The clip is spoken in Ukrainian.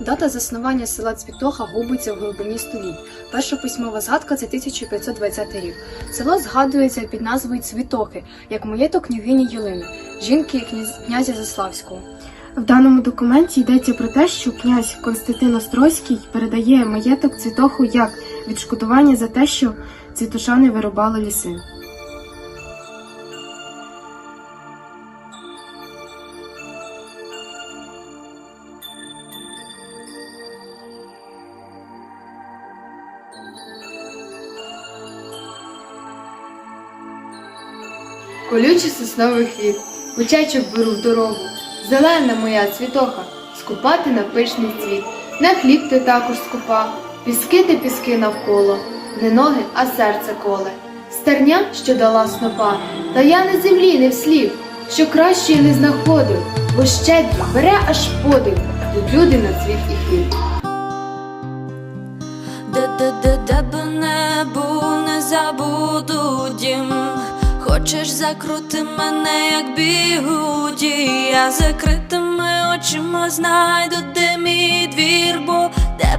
Дата заснування села Цвітоха губиться в глибині століть. Перша письмова згадка це 1520 рік. Село згадується під назвою Цвітохи, як маєток княгині Єлини, жінки князя Заславського. В даному документі йдеться про те, що князь Константин Острозький передає маєток Цвітоху як відшкодування за те, що цвітошани вирубали ліси. Колючий сосновий хліб, Учечок беру в дорогу, зелена моя цвітоха, скупати на пишний цвіт. На хліб ти також скупа, піски ти піски навколо, не ноги, а серце коле. Стерня, що дала снопа, та я на землі не вслів, що кращої не знаходив, бо щедрі бере аж подив, тут люди на цвіт і хліб. Де, де, де, де би не був, не забуду дім. Хочеш закрути мене, як бігуді, я закритими очима знайду, де мій двір, бо де